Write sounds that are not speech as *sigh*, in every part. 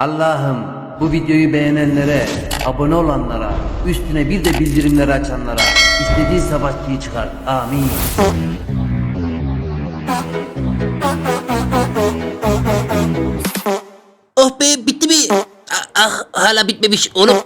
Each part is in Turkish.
Allah'ım bu videoyu beğenenlere, abone olanlara, üstüne bir de bildirimleri açanlara istediğin savaşçıyı çıkart. Amin. Oh be? Ah, ah, hala bitmemiş oğlum.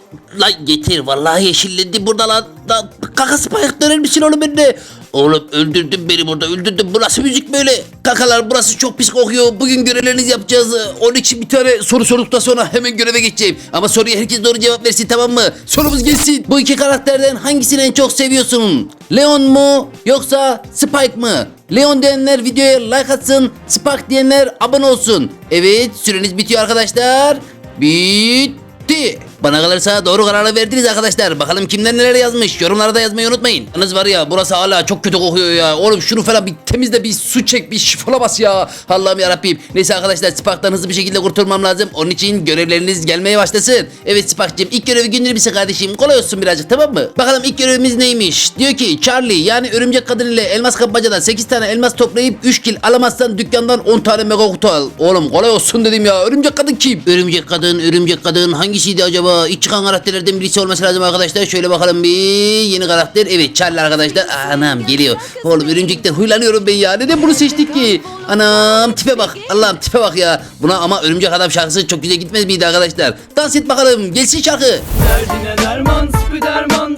Lan yeter vallahi yeşillendi burada lan. lan kakası döner misin oğlum önüne? Oğlum öldürdün beni burada öldürdün. Bu nasıl müzik böyle? Kakalar burası çok pis kokuyor. Bugün görevlerinizi yapacağız. Onun için bir tane soru sorduktan sonra hemen göreve geçeceğim. Ama soruya herkes doğru cevap versin tamam mı? Sorumuz gelsin. Bu iki karakterden hangisini en çok seviyorsun? Leon mu yoksa Spike mı? Leon diyenler videoya like atsın. Spike diyenler abone olsun. Evet süreniz bitiyor arkadaşlar. Bitti. Bana kalırsa doğru kararı verdiniz arkadaşlar. Bakalım kimler neler yazmış. Yorumlarda yazmayı unutmayın. Yalnız var ya burası hala çok kötü kokuyor ya. Oğlum şunu falan bir temizle bir su çek bir şifona bas ya. Allah'ım yarabbim. Neyse arkadaşlar Spark'tan hızlı bir şekilde kurtulmam lazım. Onun için görevleriniz gelmeye başlasın. Evet Spark'cığım ilk görevi gönderir misin kardeşim? Kolay olsun birazcık tamam mı? Bakalım ilk görevimiz neymiş? Diyor ki Charlie yani örümcek kadın ile elmas kapmacadan 8 tane elmas toplayıp 3 kil alamazsan dükkandan 10 tane mega kutu al. Oğlum kolay olsun dedim ya. Örümcek kadın kim? Örümcek kadın, örümcek kadın hangisiydi acaba? İlk çıkan karakterlerden birisi olması lazım arkadaşlar. Şöyle bakalım bir yeni karakter. Evet Charlie arkadaşlar. Aa, Anam geliyor. Oğlum örümcekten huylanıyorum ben ya. Neden bunu seçtik ki? Anam tipe bak. Allah'ım tipe bak ya. Buna ama örümcek adam şarkısı çok güzel gitmez miydi arkadaşlar? Dans et bakalım. Gelsin şarkı. Derdine derman Spiderman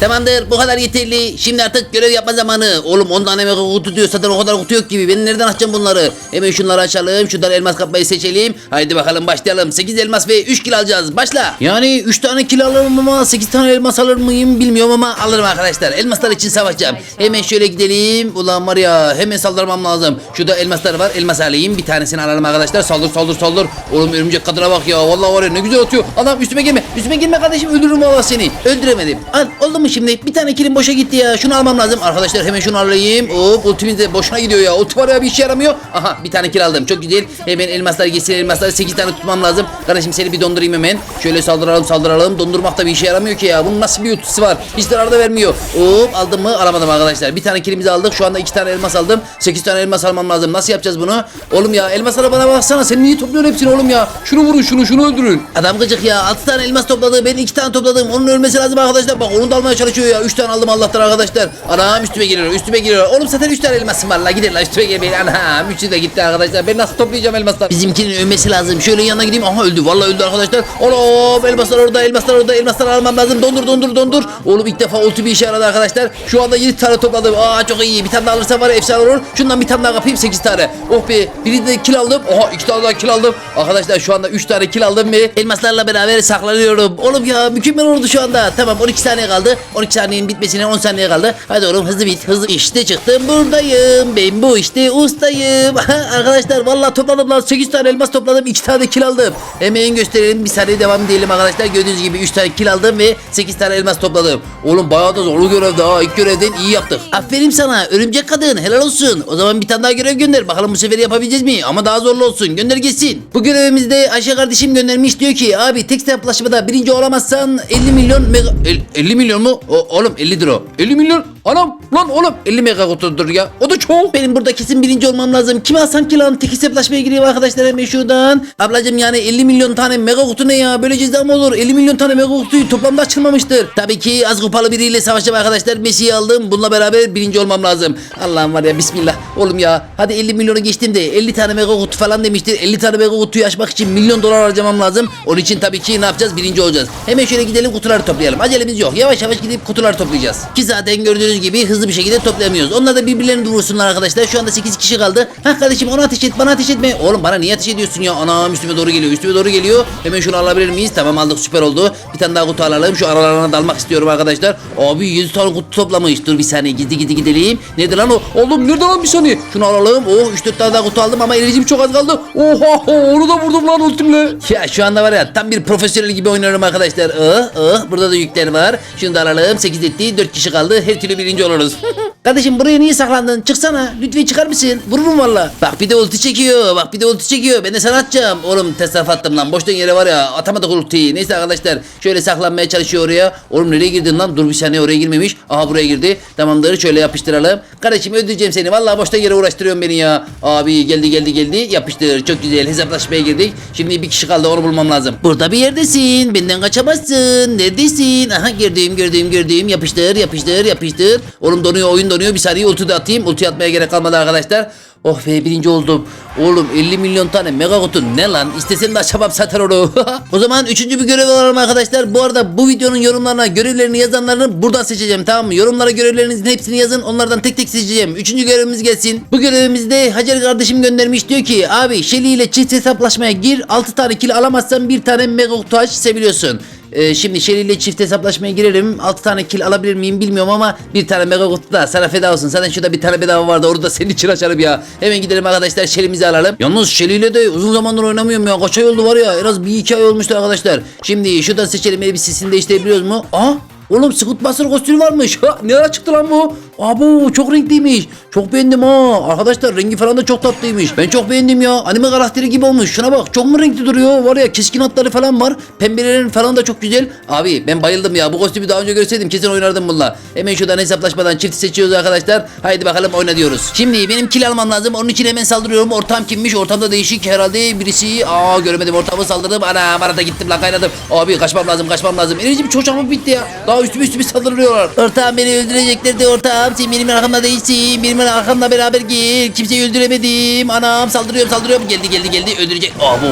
Tamamdır bu kadar yeterli. Şimdi artık görev yapma zamanı. Oğlum 10 tane mega kutu diyor zaten o kadar kutu yok gibi. Ben nereden açacağım bunları? Hemen şunları açalım. Şuradan elmas kapmayı seçelim. Haydi bakalım başlayalım. 8 elmas ve 3 kilo alacağız. Başla. Yani 3 tane kilo alırım ama 8 tane elmas alır mıyım bilmiyorum ama alırım arkadaşlar. Elmaslar için savaşacağım. Hemen şöyle gidelim. Ulan var ya hemen saldırmam lazım. Şurada elmaslar var. Elmas alayım. Bir tanesini alalım arkadaşlar. Saldır saldır saldır. Oğlum örümcek kadına bak ya. Vallahi var ya ne güzel atıyor. Adam üstüme gelme. Üstüme gelme kardeşim. Öldürürüm valla seni. Öldüremedim. Al oldu mu şimdi? Bir tane kilim boşa gitti ya. Şunu almam lazım. Arkadaşlar hemen şunu alayım. Hop ultimiz de boşuna gidiyor ya. Ulti var ya bir işe yaramıyor. Aha bir tane kill aldım. Çok güzel. Hemen elmaslar geçsin elmasları 8 tane tutmam lazım. Kardeşim seni bir dondurayım hemen. Şöyle saldıralım saldıralım. Dondurmak da bir işe yaramıyor ki ya. Bunun nasıl bir ultisi var? Hiç zarar da vermiyor. Hop aldım mı? Alamadım arkadaşlar. Bir tane kilimizi aldık. Şu anda 2 tane elmas aldım. 8 tane elmas almam lazım. Nasıl yapacağız bunu? Oğlum ya elmaslara bana baksana. Sen niye topluyorsun hepsini oğlum ya? Şunu vurun şunu şunu öldürün. Adam gıcık ya. 6 tane elmas topladı. Ben 2 tane topladım. Onun ölmesi lazım arkadaşlar. Bak onu da almaya çalışıyor ya. 3 tane aldım Allah'tan arkadaşlar. Anam üstüme geliyor. Üstüme geliyor. Oğlum zaten 3 tane elmasım var la. Gidin la üstüme gelmeyin. Anam 3'ü de gitti arkadaşlar. Ben nasıl toplayacağım elmaslar? Bizimkinin ölmesi lazım. Şöyle yanına gideyim. Aha öldü. Vallahi öldü arkadaşlar. Oğlum elmaslar orada. Elmaslar orada. Elmaslar almam lazım. Dondur dondur dondur. Oğlum ilk defa ulti bir işe yaradı arkadaşlar. Şu anda 7 tane topladım. Aa çok iyi. Bir tane daha alırsam var efsane olur. Şundan bir tane daha kapayım 8 tane. Oh be. Biri de kill aldım. Oha 2 tane daha kill aldım. Arkadaşlar şu anda 3 tane kill aldım ve elmaslarla beraber saklanıyorum. Oğlum ya mükemmel oldu şu anda. Tamam 12 saniye kaldı. 12 saniyenin bitmesine 10 saniye kaldı. Hadi oğlum hızlı bit hızlı. İşte çıktım buradayım. Ben bu işte ustayım. *laughs* arkadaşlar vallahi topladım lan. 8 tane elmas topladım. 2 tane kill aldım. Hemen gösterelim. Bir saniye devam edelim arkadaşlar. Gördüğünüz gibi 3 tane kill aldım ve 8 tane elmas topladım. Oğlum bayağı da zorlu görevdi ha. İlk görevden iyi yaptık. Aferin sana. Örümcek kadın. Helal olsun. O zaman bir tane daha görev gönder. Bakalım bu sefer yapabileceğiz mi? Ama daha zorlu olsun. Gönder gitsin. Bu görevimizde Ayşe kardeşim göndermiş. Diyor ki abi tek hesaplaşmada birinci olamazsan 50 milyon mega... El- 50 milyon mu? O, oğlum 50 lira. 50 milyon? Anam lan oğlum 50 mega kutudur ya. O da çok. Benim burada kesin birinci olmam lazım. Kime alsam ki lan? Tek hesaplaşmaya gireyim arkadaşlar hemen şuradan. Ablacım yani 50 milyon tane mega kutu ne ya? Böyle ceza mı olur? 50 milyon tane mega kutuyu toplamda açılmamıştır. Tabii ki az kupalı biriyle savaşacağım arkadaşlar. Messi'yi aldım. Bununla beraber birinci olmam lazım. Allah'ım var ya bismillah. Oğlum ya hadi 50 milyonu geçtim de 50 tane mega kutu falan demiştir. 50 tane mega kutuyu açmak için milyon dolar harcamam lazım. Onun için tabii ki ne yapacağız? Birinci olacağız. Hemen şöyle gidelim kutuları toplayalım. Acelemiz yok. Yavaş yavaş gidip kutuları toplayacağız. Ki zaten gördüğünüz gibi hızlı bir şekilde toplayamıyoruz. Onlar da birbirlerini vursunlar arkadaşlar. Şu anda 8 kişi kaldı. Ha kardeşim ona ateş et bana ateş etme. Oğlum bana niye ateş ediyorsun ya? Anam üstüme doğru geliyor. Üstüme doğru geliyor. Hemen şunu alabilir miyiz? Tamam aldık süper oldu. Bir tane daha kutu alalım. Şu aralarına dalmak istiyorum arkadaşlar. Abi 7 tane kutu toplamış. Dur bir saniye gizli gizli gidelim. Nedir lan o? Oğlum nerede lan bir saniye? Şunu alalım. Oh 3-4 tane daha kutu aldım ama enerjim çok az kaldı. Oha onu da vurdum lan ultimle. Ya şu anda var ya tam bir profesyonel gibi oynuyorum arkadaşlar. Oh oh burada da yükler var. Şunu da alalım. 8 etti. 4 kişi kaldı. Her türlü bir birinci oluruz. *laughs* Kardeşim buraya niye saklandın? Çıksana. Lütfen çıkar mısın? Vururum valla. Bak bir de ulti çekiyor. Bak bir de ulti çekiyor. Ben de sana atacağım. Oğlum tasarruf attım lan. Boştan yere var ya. Atamadık ultiyi. Neyse arkadaşlar. Şöyle saklanmaya çalışıyor oraya. Oğlum nereye girdin lan? Dur bir saniye oraya girmemiş. Aha buraya girdi. Tamamdır. Şöyle yapıştıralım. Kardeşim öldüreceğim seni. Valla boşta yere uğraştırıyorsun beni ya. Abi geldi geldi geldi. Yapıştır. Çok güzel. Hesaplaşmaya girdik. Şimdi bir kişi kaldı. Onu bulmam lazım. Burada bir yerdesin. Benden kaçamazsın. Neredesin? Aha gördüm gördüm gördüm. Yapıştır yapıştır yapıştır. Oğlum donuyor oyun donuyor. Bir saniye ulti de atayım. Ulti atmaya gerek kalmadı arkadaşlar. Oh be birinci oldum. Oğlum 50 milyon tane mega kutu ne lan? İstesem de açamam satar onu. *laughs* o zaman üçüncü bir görev alalım arkadaşlar. Bu arada bu videonun yorumlarına görevlerini yazanların buradan seçeceğim tamam mı? Yorumlara görevlerinizin hepsini yazın. Onlardan tek tek seçeceğim. Üçüncü görevimiz gelsin. Bu görevimizde Hacer kardeşim göndermiş. Diyor ki abi Shelly ile çift hesaplaşmaya gir. 6 tane kill alamazsan bir tane mega kutu aç sebiliyorsun. Ee, şimdi Shelly ile çift hesaplaşmaya girelim. 6 tane kill alabilir miyim bilmiyorum ama bir tane mega kutu da sana feda olsun. Zaten şurada bir tane bedava vardı. Orada senin için açarım ya. Hemen gidelim arkadaşlar Shelly'mizi alalım. Yalnız Shelly ile de uzun zamandır oynamıyorum ya. Kaç ay oldu var ya. En az bir iki ay olmuştu arkadaşlar. Şimdi şuradan seçelim elbisesini değiştirebiliyoruz mu? Aa Oğlum Scoot Master kostümü varmış. Ha, ne çıktı lan bu? Abo çok renkliymiş. Çok beğendim ha. Arkadaşlar rengi falan da çok tatlıymış. Ben çok beğendim ya. Anime karakteri gibi olmuş. Şuna bak çok mu renkli duruyor? Var ya keskin hatları falan var. Pembelerin falan da çok güzel. Abi ben bayıldım ya. Bu kostümü daha önce görseydim kesin oynardım bununla. Hemen şuradan hesaplaşmadan çift seçiyoruz arkadaşlar. Haydi bakalım oyna diyoruz. Şimdi benim kill almam lazım. Onun için hemen saldırıyorum. Ortam kimmiş? Ortamda değişik herhalde birisi. Aa göremedim ortamı saldırdım. Ana arada gittim lan kaynadım. Abi kaçmam lazım kaçmam lazım. Enerjim çok bitti ya. Daha üstüme üstüme saldırıyorlar. Ortağım beni öldüreceklerdi ortağım. Sen benim arkamda değilsin. Benim arkamda beraber gel. Kimseyi öldüremedim. Anam saldırıyorum saldırıyorum. Geldi geldi geldi öldürecek. Abo.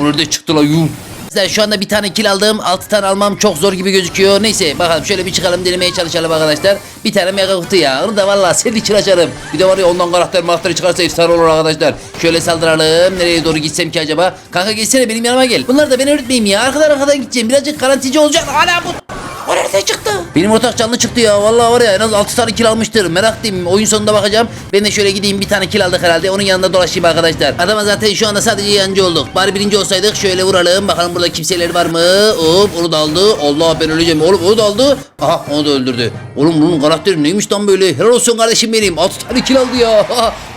Onu da çıktı lan yuh. Güzel şu anda bir tane kill aldım. 6 tane almam çok zor gibi gözüküyor. Neyse bakalım şöyle bir çıkalım denemeye çalışalım arkadaşlar. Bir tane mega kutu ya. Onu da valla senin için açarım. Bir de var ya ondan karakter marakteri çıkarsa efsane olur arkadaşlar. Şöyle saldıralım. Nereye doğru gitsem ki acaba? Kanka gelsene benim yanıma gel. Bunlar da ben öğretmeyeyim ya. Arkadan arkadan gideceğim. Birazcık garantici olacak. Hala bu. O nereden çıktı? Benim ortak canlı çıktı ya. Vallahi var ya en az 6 tane kill almıştır. Meraklıyım. Oyun sonunda bakacağım. Ben de şöyle gideyim bir tane kill aldık herhalde. Onun yanında dolaşayım arkadaşlar. Adama zaten şu anda sadece yancı olduk. Bari birinci olsaydık şöyle vuralım. Bakalım burada kimseler var mı? Hop onu da aldı. Allah ben öleceğim. Oğlum onu da aldı. Aha onu da öldürdü. Oğlum bunun karakteri neymiş lan böyle? Helal olsun kardeşim benim. 6 tane kill aldı ya.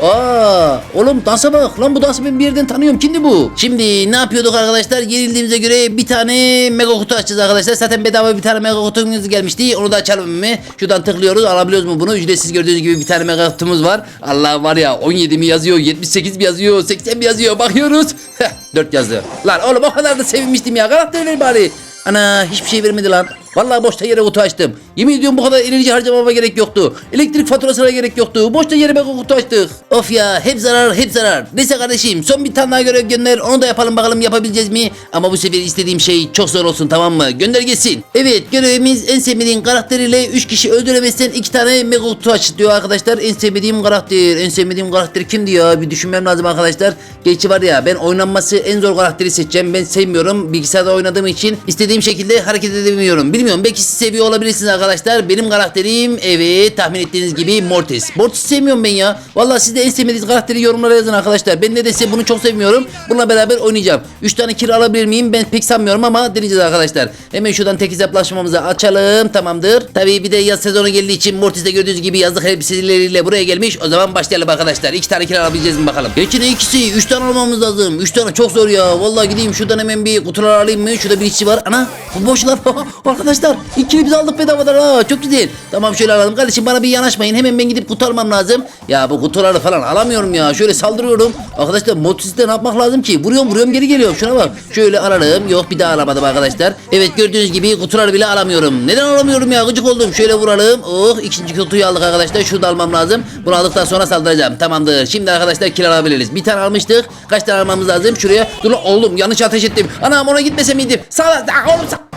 Aa, oğlum dansa bak. Lan bu dansı ben bir yerden tanıyorum. Kimdi bu? Şimdi ne yapıyorduk arkadaşlar? Yenildiğimize göre bir tane mega kutu açacağız arkadaşlar. Zaten bedava bir tane mega kutumuz gelmişti. Onu da açalım mı? Şuradan tıklıyoruz. Alabiliyoruz mu bunu? Ücretsiz gördüğünüz gibi bir tane mega kutumuz var. Allah var ya 17 mi yazıyor? 78 mi yazıyor? 80 mi yazıyor? Bakıyoruz. *laughs* 4 yazdı. Lan oğlum o kadar da sevinmiştim ya. Karakter ver bari. Ana hiçbir şey vermedi lan. Vallahi boşta yere kutu açtım. Yemin ediyorum bu kadar enerji harcamama gerek yoktu. Elektrik faturasına gerek yoktu. Boşta yere ben kutu açtık. Of ya hep zarar hep zarar. Neyse kardeşim son bir tane daha görev gönder. Onu da yapalım bakalım yapabileceğiz mi? Ama bu sefer istediğim şey çok zor olsun tamam mı? Gönder gelsin. Evet görevimiz en sevmediğin karakteriyle 3 kişi öldüremezsen 2 tane mega kutu aç diyor arkadaşlar. En sevmediğim karakter. En sevmediğim karakter kimdi ya? Bir düşünmem lazım arkadaşlar. Gerçi var ya ben oynanması en zor karakteri seçeceğim. Ben sevmiyorum. Bilgisayarda oynadığım için istediğim şekilde hareket edemiyorum. Bilmiyorum belki siz seviyor olabilirsiniz arkadaşlar. Benim karakterim evet tahmin ettiğiniz gibi Mortis. Mortis sevmiyorum ben ya. Vallahi siz de en sevmediğiniz karakteri yorumlara yazın arkadaşlar. Ben nedense bunu çok sevmiyorum. Bununla beraber oynayacağım. 3 tane kira alabilir miyim? Ben pek sanmıyorum ama deneyeceğiz arkadaşlar. Hemen şuradan tek hesaplaşmamızı açalım. Tamamdır. Tabii bir de yaz sezonu geldiği için Mortis de gördüğünüz gibi yazlık elbiseleriyle buraya gelmiş. O zaman başlayalım arkadaşlar. 2 tane kira alabileceğiz mi bakalım. Gerçi ne ikisi? 3 tane almamız lazım. 3 tane çok zor ya. Vallahi gideyim şuradan hemen bir kutular alayım mı? Şurada bir işçi var. Ana bu boşlar. *laughs* arkadaşlar ikili biz aldık bedavadan ha. Çok güzel. Tamam şöyle alalım. Kardeşim bana bir yanaşmayın. Hemen ben gidip kutu almam lazım. Ya bu kutuları falan alamıyorum ya. Şöyle saldırıyorum. Arkadaşlar Mortis'te ne yapmak lazım ki? Vuruyorum vuruyorum geri geliyorum. Şuna bak. Şöyle alalım. Yok bir daha alamadım arkadaşlar. Evet gördüğünüz gibi kutuları bile alamıyorum. Neden alamıyorum ya? Gıcık oldum. Şöyle vuralım. Oh ikinci kutuyu aldık arkadaşlar. Şunu da almam lazım. Bunu aldıktan sonra saldıracağım. Tamamdır. Şimdi arkadaşlar kill alabiliriz. Bir tane almıştık. Kaç tane almamız lazım? Şuraya. Dur oğlum yanlış ateş ettim. Anam ona gitmese miydim? Sağ oğlum sağ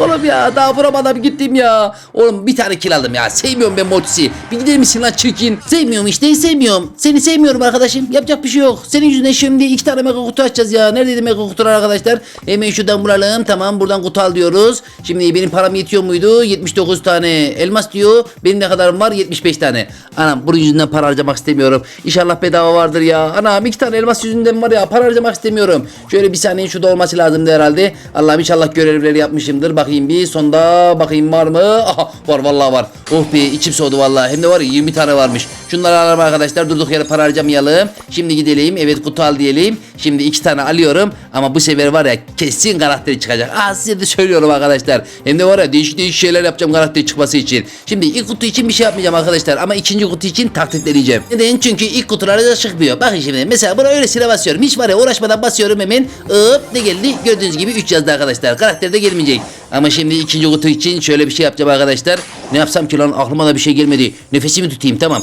Oğlum ya daha vuramadan gittim ya. Oğlum bir tane kill aldım ya. Sevmiyorum ben Mortis'i. Bir gider misin lan çirkin? Sevmiyorum işte sevmiyorum. Seni sevmiyorum arkadaşım. Yapacak bir şey yok. Senin yüzünden şimdi iki tane mega kutu açacağız ya. Neredeydi mega kutular arkadaşlar? Hemen şuradan vuralım. Tamam buradan kutu al diyoruz. Şimdi benim param yetiyor muydu? 79 tane elmas diyor. Benim ne kadarım var? 75 tane. Anam bunun yüzünden para harcamak istemiyorum. İnşallah bedava vardır ya. Anam iki tane elmas yüzünden var ya para harcamak istemiyorum. Şöyle bir saniye şurada olması lazımdı herhalde. Allah'ım inşallah görevleri yapmışımdır. Dur bakayım bir sonda bakayım var mı? Aha var vallahi var. Oh be içim soğudu vallahi. Hem de var ya 20 tane varmış. Şunları alalım arkadaşlar. Durduk yere para harcamayalım. Şimdi gidelim. Evet kutu al diyelim. Şimdi iki tane alıyorum. Ama bu sefer var ya kesin karakteri çıkacak. Aa size de söylüyorum arkadaşlar. Hem de var ya değişik değişik şeyler yapacağım karakteri çıkması için. Şimdi ilk kutu için bir şey yapmayacağım arkadaşlar. Ama ikinci kutu için taktik deneyeceğim. Neden? Çünkü ilk kutularda da çıkmıyor. Bakın şimdi mesela buna öylesine basıyorum. Hiç var ya uğraşmadan basıyorum hemen. Hop ne geldi? Gördüğünüz gibi 3 yazdı arkadaşlar. Karakter de gelmeyecek. Ama şimdi ikinci kutu için şöyle bir şey yapacağım arkadaşlar. Ne yapsam ki lan aklıma da bir şey gelmedi. Nefesimi tutayım tamam.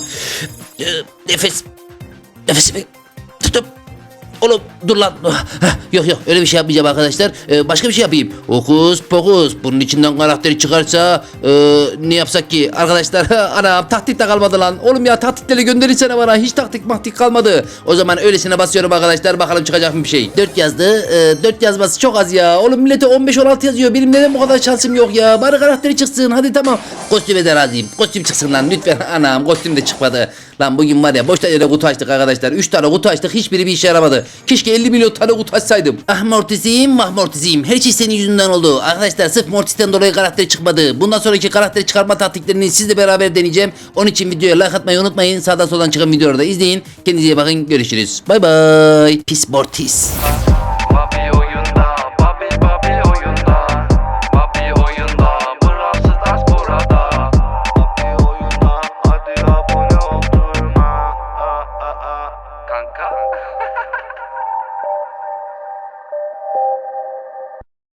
Ee, Nefes. Nefesimi tutup Oğlum dur lan. Yok yok öyle bir şey yapmayacağım arkadaşlar. Ee, başka bir şey yapayım. Okus pokus. Bunun içinden karakteri çıkarsa e, ne yapsak ki? Arkadaşlar *laughs* ana taktik de kalmadı lan. Oğlum ya taktikleri gönderirsene bana. Hiç taktik maktik kalmadı. O zaman öylesine basıyorum arkadaşlar. Bakalım çıkacak mı bir şey. 4 yazdı. E, 4 yazması çok az ya. Oğlum millete 15-16 yazıyor. Benim neden bu kadar şansım yok ya. Bari karakteri çıksın. Hadi tamam. Kostüme de razıyım. Kostüm çıksın lan lütfen. *laughs* Anam kostüm de çıkmadı. Lan bugün var ya boşta yere kutu açtık arkadaşlar. 3 tane kutu açtık. Hiçbiri bir işe yaramadı. Keşke 50 milyon tane kutu açsaydım. Ah Mortis'im, mah Mortis'im. Her şey senin yüzünden oldu. Arkadaşlar sırf Mortis'ten dolayı karakteri çıkmadı. Bundan sonraki karakteri çıkarma taktiklerini sizle beraber deneyeceğim. Onun için videoya like atmayı unutmayın. Sağdan soldan çıkan videoları da izleyin. Kendinize iyi bakın. Görüşürüz. Bay bay. Pis Mortis.